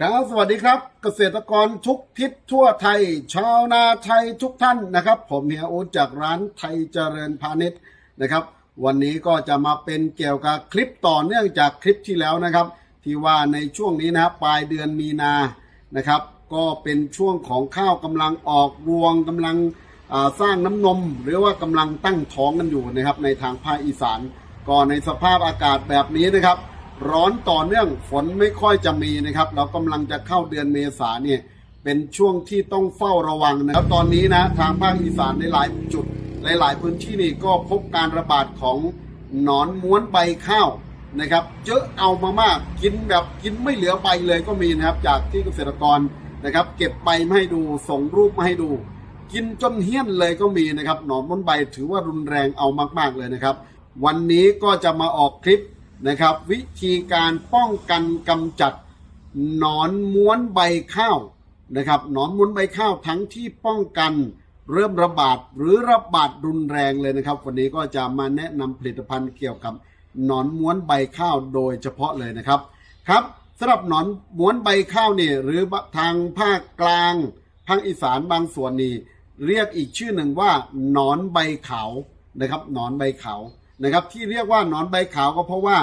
ครับสวัสดีครับ เกษตรกรทุกทิศทั่วไทย ชาวนาไทยทุกท่านนะครับ ผมเฮียอูดจากร้านไทยเจริญพาณิชย์นะครับ วันนี้ก็จะมาเป็นเกี่ยวกับคลิปต่อเนื่องจากคลิปที่แล้วนะครับ ที่ว่าในช่วงนี้นะครับปลายเดือนมีนานะครับ ก็เป็นช่วงของข้าวกำลังออกรวงกำลังสร้างน้ำนม หรือว่ากำลังตั้งท้องกันอยู่นะครับ ในทางภาคอีสานก็ในสภาพอากาศแบบนี้นะครับ ร้อนต่อเนื่องฝนไม่ค่อยจะมีนะครับ เรากำลังจะเข้าเดือนเมษาเนี่ยเป็นช่วงที่ต้องเฝ้าระวังนะครับตอนนี้นะทางภาคอีสานในหลายจุดหลาย ๆ พื้นที่นี่ก็พบการระบาดของหนอนม้วนใบข้าวนะครับเยอะเอามามากกินแบบกินไม่เหลือใบเลยก็มีนะครับ จากที่เกษตรกรนะครับ เก็บใบมาให้ดูส่งรูปมาให้ดู กินจนเฮี้ยนเลยก็มีนะครับ หนอนม้วนใบถือว่ารุนแรงเอามาก ๆเลยนะครับ วันนี้ก็จะมาออกคลิป นะครับ วิธีการป้องกันกำจัดหนอนม้วนใบข้าวนะครับหนอนม้วนใบข้าวทั้งที่ป้องกันเริ่มระบาดหรือระบาดรุนแรงเลยนะครับ วันนี้ก็จะมาแนะนำผลิตภัณฑ์เกี่ยวกับหนอนม้วนใบข้าวโดยเฉพาะเลยนะครับครับสำหรับหนอนม้วนใบข้าวเนี่ยหรือทางภาคกลางภาคอีสานบางส่วนนี่เรียกอีกชื่อหนึ่งว่าหนอนใบขาวนะครับหนอนใบขาวนะครับ ที่เรียกว่าหนอนใบขาวก็เพราะว่า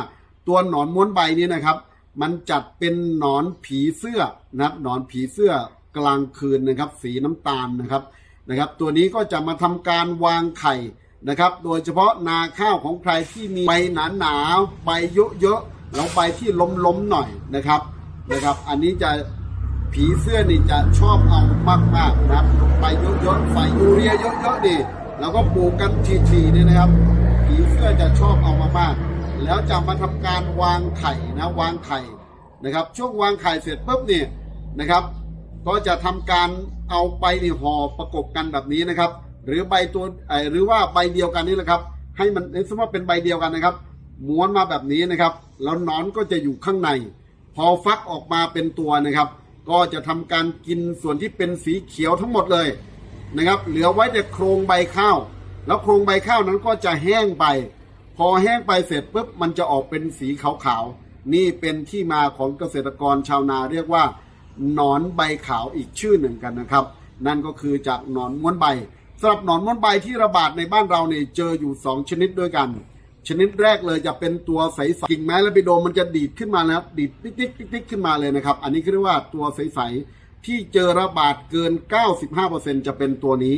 ตัวหนอนม้วนใบนี้นะครับ มันจัดเป็นหนอนผีเสื้อนะครับหนอนผีเสื้อกลางคืนนะครับ สีน้ำตาลนะครับนะครับ ตัวนี้ก็จะมาทำการวางไข่นะครับ โดยเฉพาะนาข้าวของใครที่มีใบหนาหนาใบเยอะๆแล้วใบที่ล้มๆหน่อยนะครับนะครับ อันนี้จะผีเสื้อนี่จะชอบเอามากๆนะครับใบเยอะๆใส่ยูเรียเยอะๆดีแล้วก็ปลูกกันทีๆนี่นะครับ ผีเสื้อจะชอบเอามามาก แล้วจะมาทำการวางไข่นะวางไข่นะครับ ช่วงวางไข่เสร็จปุ๊บเนี่ยนะครับ ก็จะทำการเอาไปนี่ห่อประกบกันแบบนี้นะครับ หรือใบตัวเอ่อหรือว่าใบเดียวกันนี่แหละครับ ให้มันสมมติว่าเป็นใบเดียวกันนะครับ ม้วนมาแบบนี้นะครับ แล้วนอนก็จะอยู่ข้างใน พอฟักออกมาเป็นตัวนะครับ ก็จะทำการกินส่วนที่เป็นสีเขียวทั้งหมดเลยนะครับ เหลือไว้แต่โครงใบข้าว แล้วโครงใบข้าวนั้นก็จะแห้งไป อแห้งไปเสร็จปุ๊บมันจะออกเป็นสีขาวๆ นี่เป็นที่มาของเกษตรกรชาวนาเรียกว่าหนอนใบขาวอีกชื่อหนึ่งกันนะครับ นั่นก็คือจากหนอนม้วนใบสำหรับหนอนม้วนใบที่ระบาดในบ้านเราเนี่ยเจออยู่ 2 ชนิดด้วยกัน ชนิดแรกเลยจะเป็นตัวใสๆกิ่งไม้และไปโดนมันจะดีดขึ้นมานะครับดีดติ๊กติ๊กติ๊กติ๊กขึ้นมาเลยนะครับ อันนี้เรียกว่าตัวใสๆที่เจอระบาดเกิน 95%จะเป็นตัวนี้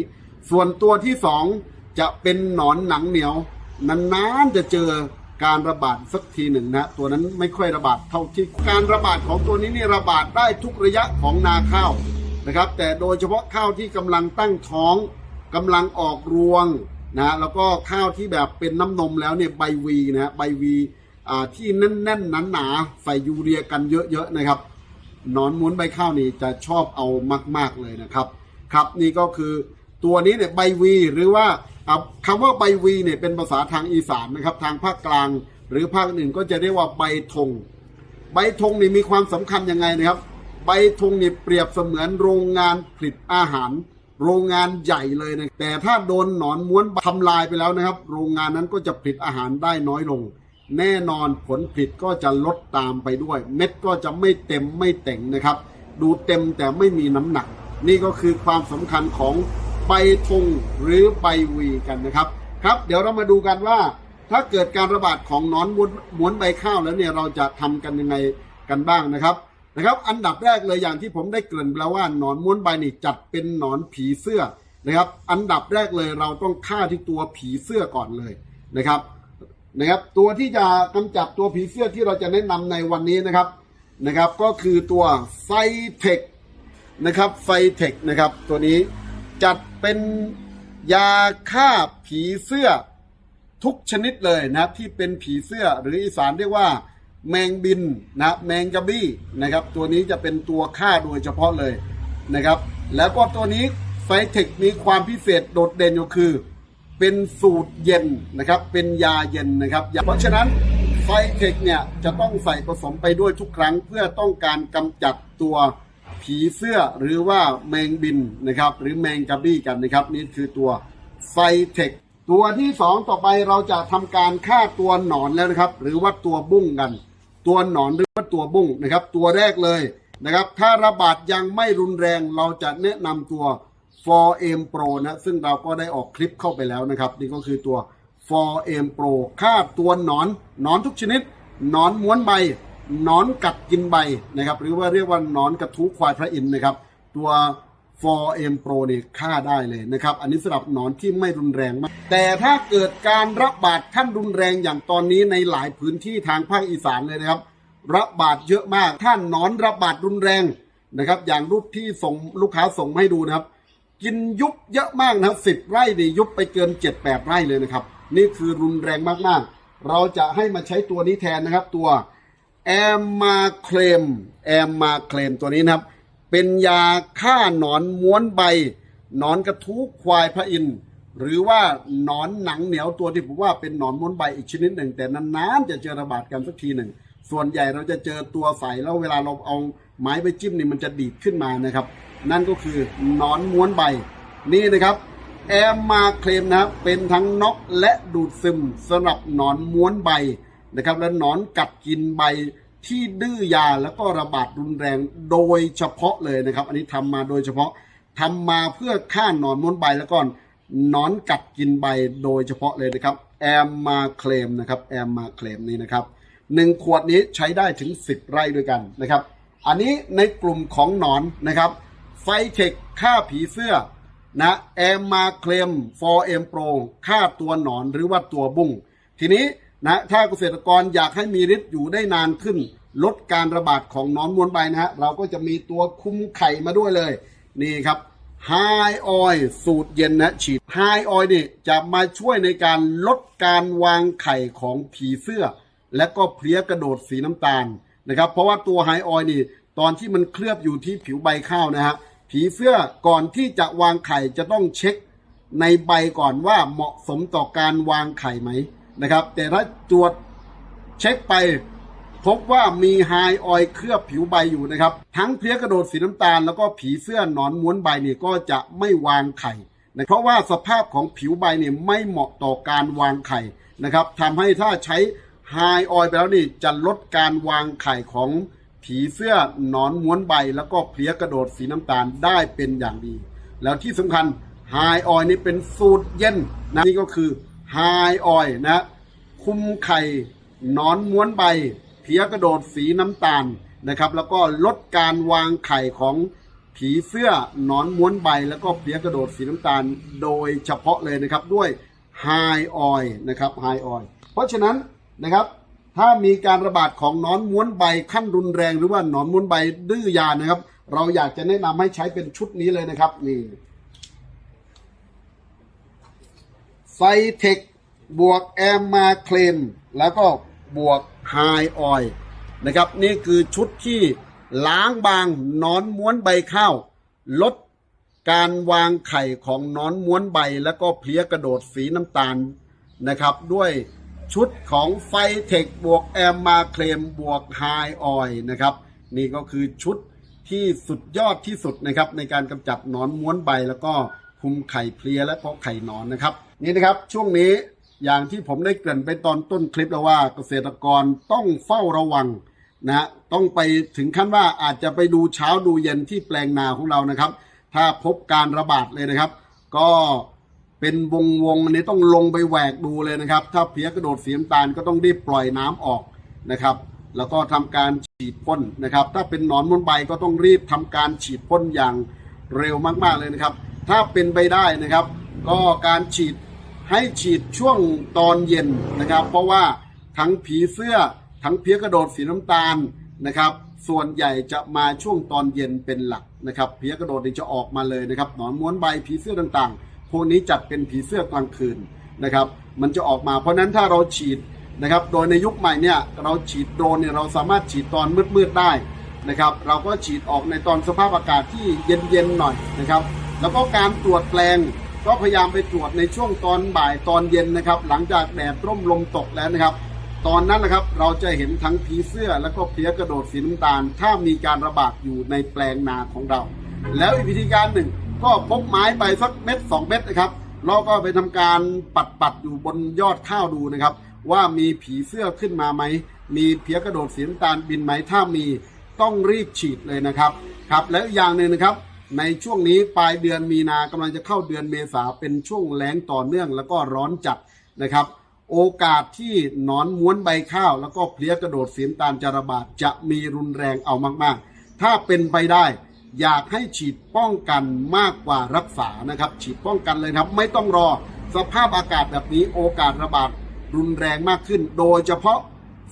ส่วนตัวที่สองจะเป็นหนอนหนังเหนียว นานๆจะเจอการระบาดสักทีหนึ่งนะตัวนั้นไม่ค่อยระบาดเท่าที่การระบาดของตัวนี้นี่ระบาดได้ทุกระยะของนาข้าวนะครับ แต่โดยเฉพาะข้าวที่กำลังตั้งท้องกำลังออกรวงนะแล้วก็ข้าวที่แบบเป็นน้ำนมแล้วเนี่ยใบวีนะฮะใบวีอ่าที่แน่นๆหนาๆใส่ยูเรียกันเยอะๆนะครับนอนม้วนใบข้าวนี่จะชอบเอามาก ๆเลยนะครับ ครับนี่ก็คือตัวนี้เนี่ยใบวีหรือว่า คำว่าใบวีเนี่ยเป็นภาษาทางอีสานนะครับ ทางภาคกลาง หรือภาคอื่นก็จะเรียกว่าใบธงใบธงนี่มีความสำคัญยังไงนะครับ ใบธงนี่เปรียบเสมือนโรงงานผลิตอาหาร โรงงานใหญ่เลยนะแต่ถ้าโดนหนอนม้วนทำลายไปแล้วนะครับ โรงงานนั้นก็จะผลิตอาหารได้น้อยลง แน่นอนผลผลิตก็จะลดตามไปด้วย เม็ดก็จะไม่เต็มไม่เต่งนะครับ ดูเต็มแต่ไม่มีน้ำหนัก นี่ก็คือความสำคัญของ ใบธงหรือใบวีกันนะครับ ครับ เดี๋ยวเรามาดูกันว่า ถ้าเกิดการระบาดของนอนม้วนนใบข้าวแล้วเนี่ยเราจะทำกันยังไงกันบ้างนะครับนะครับ อันดับแรกเลยอย่างที่ผมได้เกริ่นไปแล้วว่าหนอนม้วนใบนี่จัดเป็นหนอนผีเสื้อนะครับ อันดับแรกเลยเราต้องฆ่าที่ตัวผีเสื้อก่อนเลยนะครับนะครับ ตัวที่จะกำจัดตัวผีเสื้อที่เราจะแนะนำในวันนี้นะครับนะครับ ก็คือตัวไซเทคนะครับไซเทคนะครับตัวนี้ จัดเป็นยาฆ่าผีเสื้อทุกชนิดเลยนะครับที่เป็นผีเสื้อหรืออีสานเรียกว่า แมงบินนะแมงกะบี้นะครับ ตัวนี้จะเป็นตัวฆ่าโดยเฉพาะเลยนะครับ แล้วก็ตัวนี้ไซเทคมีความพิเศษโดดเด่นก็คือ เป็นสูตรเย็นนะครับ เป็นยาเย็นนะครับเพราะฉะนั้นไฟเทคเนี่ยจะต้องใส่ผสมไปด้วยทุกครั้งเพื่อต้องการกำจัดตัว ผีเสื้อหรือว่าแมงบินนะครับ หรือแมงกะบี้กันนะครับ นี่คือตัวไฟเทคตัวที่สองต่อไปเราจะทำการฆ่าตัวหนอนแล้วนะครับ หรือว่าตัวบุ้งกัน ตัวหนอนหรือว่าตัวบุ้งนะครับ ตัวแรกเลยนะครับ ถ้าระบาดยังไม่รุนแรงเราจะแนะนำตัว 4M Pro นะซึ่งเราก็ได้ออกคลิปเข้าไปแล้วนะครับ นี่ก็คือตัว 4M Pro ฆ่าตัวหนอนหนอนทุกชนิดหนอนม้วนใบ นอนกัดกินใบนะครับ หรือว่าเรียกว่านอนกระทู้ควายพระอินทร์นะครับ ตัว 4M Pro นี่ฆ่าได้เลยนะครับ อันนี้สำหรับนอนที่ไม่รุนแรงมาก แต่ถ้าเกิดการระบาดขั้นรุนแรงอย่างตอนนี้ในหลายพื้นที่ทางภาคอีสานเลยนะครับ ระบาดเยอะมาก ถ้านอนระบาดรุนแรงนะครับ อย่างรูปที่ส่งลูกค้าส่งมาให้ดูนะครับ กินยุบเยอะมากนะครับสิบไร่นี่ยุบไปเกินเจ็ดแปดไร่เลยนะครับ นี่คือรุนแรงมากๆ เราจะให้มาใช้ตัวนี้แทนนะครับตัว แอมมาเคลมแอมมาเคลมตัวนี้นะครับ เป็นยาฆ่าหนอนม้วนใบ หนอนกระทู้ควายพระอินทร์หรือว่าหนอนหนังเหนียวตัวที่ผมว่าเป็นหนอนม้วนใบอีกชนิดหนึ่ง แต่นานๆจะเจอระบาดกันสักทีหนึ่ง ส่วนใหญ่เราจะเจอตัวใสแล้วเวลาเราเอาไม้ไปจิ้มนี่มันจะดีดขึ้นมานะครับ นั่นก็คือหนอนม้วนใบ นี่นะครับแอมมาเคลมนะครับเป็นทั้งน็อกและดูดซึมสำหรับหนอนม้วนใบ นะครับและหนอนกัดกินใบที่ดื้อยาแล้วก็ระบาดรุนแรงโดยเฉพาะเลยนะครับ อันนี้ทำมาโดยเฉพาะทำมาเพื่อฆ่าหนอนม้วนใบแล้วก็นอนกัดกินใบโดยเฉพาะเลยนะครับแอมมาเคลมนะครับแอมมาเคลมนี่นะครับหนึ่งขวดนี้ใช้ได้ถึง 10 ไร่ด้วยกันนะครับ อันนี้ในกลุ่มของหนอนนะครับ ไฟเทคฆ่าผีเสื้อนะแอมมาเคลม 4M Pro ฆ่าตัวหนอนหรือว่าตัวบุ้งทีนี้ นะถ้าเกษตรกรอยากให้มีฤทธิ์อยู่ได้นานขึ้น ลดการระบาดของนอนมวนใบนะฮะเราก็จะมีตัวคุมไข่มาด้วยเลย นี่ครับ High Oil สูตรเย็นนะฉีด High Oil นี่จะมาช่วยในการลดการวางไข่ของผีเสื้อ และก็เพลี้ยกระโดดสีน้ำตาลนะครับ เพราะว่าตัวไฮออยนี่ ตอนที่มันเคลือบอยู่ที่ผิวใบข้าวนะฮะผีเสื้อก่อนที่จะวางไข่จะต้องเช็คในใบก่อนว่าเหมาะสมต่อการวางไข่ไหม นะครับ แต่ถ้าตรวจเช็คไปพบว่ามีไฮออยเคลือบผิวใบอยู่นะครับ ทั้งเพลี้ยกระโดดสีน้ำตาล แล้วก็ผีเสื้อหนอนม้วนใบเนี่ยก็จะไม่วางไข่นะเพราะว่าสภาพของผิวใบเนี่ยไม่เหมาะต่อการวางไข่นะครับทำให้ถ้าใช้ไฮออยไปแล้วนี่จะลดการวางไข่ของผีเสื้อหนอนม้วนใบ แล้วก็เพลี้ยกระโดดสีน้ำตาลได้เป็นอย่างดี แล้วที่สำคัญไฮออยนี่เป็นสูตรเย็นนะนี่ก็คือ ไฮออยนะคุมไข่นอนม้วนใบ เพี้ยกระโดดสีน้ำตาลนะครับ แล้วก็ลดการวางไข่ของผีเสื้อนอนม้วนใบ แล้วก็เพี้ยกระโดดสีน้ำตาลโดยเฉพาะเลยนะครับด้วยไฮออยนะครับไฮออยเพราะฉะนั้นนะครับถ้ามีการระบาดของนอนม้วนใบขั้นรุนแรงหรือว่านอนม้วนใบดื้อยานะครับ เราอยากจะแนะนำให้ใช้เป็นชุดนี้เลยนะครับนี่ ไซเทคบวกแอมมาเคลมแล้วก็บวกไฮออยนะครับ นี่คือชุดที่ล้างบางนอนม้วนใบข้าว ลดการวางไข่ของนอนม้วนใบแล้วก็เพลี้ยกระโดดสีน้ำตาลนะครับ ด้วยชุดของไฟเทคบวกแอมมาเคลมบวกไฮออยนะครับ นี่ก็คือชุดที่สุดยอดที่สุดนะครับ ในการกำจัดนอนม้วนใบแล้วก็คุมไข่เพลียและเพาะไข่นอนนะครับ นี่นะครับช่วงนี้อย่างที่ผมได้เกริ่นไปตอนต้นคลิปแล้วว่าเกษตรกรต้องเฝ้าระวังนะฮะต้องไปถึงขั้นว่าอาจจะไปดูเช้าดูเย็นที่แปลงนาของเรานะครับ ถ้าพบการระบาดเลยนะครับ ก็เป็นวงวงอันนี้ต้องลงไปแหวกดูเลยนะครับ ถ้าเพี้ยกระโดดสีน้ำตาลก็ต้องรีบปล่อยน้ำออกนะครับ แล้วก็ทำการฉีดพ่นนะครับ ถ้าเป็นหนอนมนใบก็ต้องรีบทำการฉีดพ่นอย่างเร็วมากๆเลยนะครับ ถ้าเป็นไปได้นะครับ ก็การฉีด ให้ฉีดช่วงตอนเย็นนะครับ เพราะว่าทั้งผีเสื้อทั้งเพี้ยกระโดดสีน้ำตาลนะครับ ส่วนใหญ่จะมาช่วงตอนเย็นเป็นหลักนะครับเพี้ยกระโดดนี่จะออกมาเลยนะครับหนอนม้วนใบผีเสื้อต่างๆ พวกนี้จัดเป็นผีเสื้อกลางคืนนะครับ มันจะออกมาเพราะฉะนั้นถ้าเราฉีดนะครับ โดยในยุคใหม่เนี่ยเราฉีดโดนเนี่ยเราสามารถฉีดตอนมืดๆได้นะครับ เราก็ฉีดออกในตอนสภาพอากาศที่เย็นๆหน่อยนะครับ แล้วก็การตรวจแปลง ก็พยายามไปตรวจในช่วงตอนบ่ายตอนเย็นนะครับ หลังจากแดดร่มลมตกแล้วนะครับ ตอนนั้นนะครับเราจะเห็นทั้งผีเสื้อแล้วก็เพลี้ยกระโดดสีน้ำตาล ถ้ามีการระบาดอยู่ในแปลงนาของเรา แล้วอีกวิธีการหนึ่ง ก็พกไม้ไปสักเม็ดสองเม็ดนะครับเราก็ไปทำการปัดปัดอยู่บนยอดข้าวดูนะครับ ว่ามีผีเสื้อขึ้นมาไหม มีเพี้ยกระโดดสีน้ำตาลบินไหมถ้ามีต้องรีบฉีดเลยนะครับครับแล้วอย่างหนึ่งนะครับ ในช่วงนี้ปลายเดือนมีนากำลังจะเข้าเดือนเมษาเป็นช่วงแล้งต่อเนื่องแล้วก็ร้อนจัดนะครับ โอกาสที่หนอนม้วนใบข้าว แล้วก็เพลี้ยกระโดดสีน้ำตาลจะระบาดจะมีรุนแรงเอามากๆ ถ้าเป็นไปได้อยากให้ฉีดป้องกันมากกว่ารักษานะครับ ฉีดป้องกันเลยครับ ไม่ต้องรอสภาพอากาศแบบนี้โอกาสระบาดรุนแรงมากขึ้น โดยเฉพาะ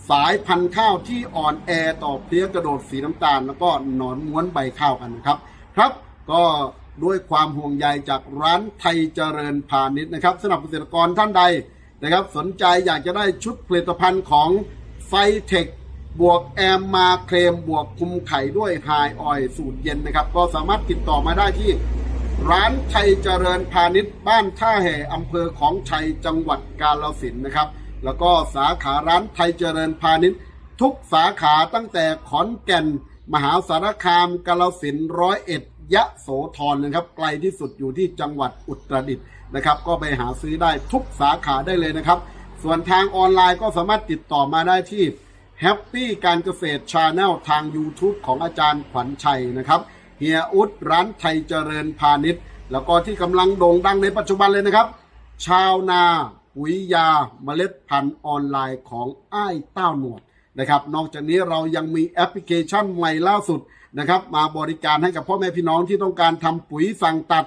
สายพันธุ์ข้าวที่อ่อนแอต่อเพลี้ยกระโดดสีน้ำตาล แล้วก็หนอนม้วนใบข้าวกันนะครับครับ ก็ด้วยความห่วงใยจากร้านไทยเจริญพาณิชย์นะครับสำหรับเกษตรกรท่านใดนะครับ สนใจอยากจะได้ชุดผลิตภัณฑ์ของไฟเทคบวกแอมมาเคลมบวกคุมไข่ด้วยไฮออยสูตรเย็นนะครับ ก็สามารถติดต่อมาได้ที่ร้านไทยเจริญพาณิชย์บ้านท่าแห่อำเภอของชัยจังหวัดกาฬสินธุ์นะครับ แล้วก็สาขาร้านไทยเจริญพาณิชย์ ทุกสาขาตั้งแต่ขอนแก่น มหาสารคามกาฬสินธุ์ร้อยเอ็ด ยะโสธรนะครับไกลที่สุดอยู่ที่จังหวัดอุตรดิตถ์นะครับ ก็ไปหาซื้อได้ทุกสาขาได้เลยนะครับ ส่วนทางออนไลน์ก็สามารถติดต่อมาได้ที่แฮปปี้การเกษตรชาแนลทาง YouTube ของอาจารย์ขวัญชัยนะครับเฮียอุดร้านไทยเจริญพาณิชย์ แล้วก็ที่กำลังโด่งดังในปัจจุบันเลยนะครับ ชาวนาปุ๋ยยาเมล็ดพันธุ์ออนไลน์ของอ้ายเต้าหนวดนะครับ นอกจากนี้เรายังมีแอปพลิเคชันใหม่ล่าสุด นะครับ มาบริการให้กับพ่อแม่พี่น้องที่ต้องการทำปุ๋ยสั่งตัด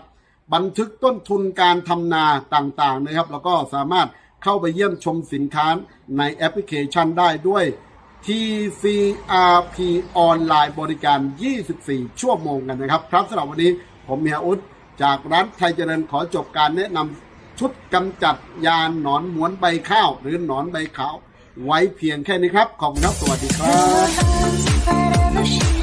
บันทึกต้นทุนการทำนาต่างๆนะครับ แล้วก็สามารถเข้าไปเยี่ยมชมสินค้าในแอปพลิเคชันได้ด้วย TCRP ออนไลน์บริการ 24 ชั่วโมงกันนะครับ ครับสำหรับวันนี้ผมเฮียอุดจากร้านไทยเจริญขอจบการแนะนำชุดกำจัดยาหนอนมวนใบข้าว หรือหนอนใบขาว ไว้เพียงแค่นี้ครับ ขอบคุณครับ สวัสดีครับ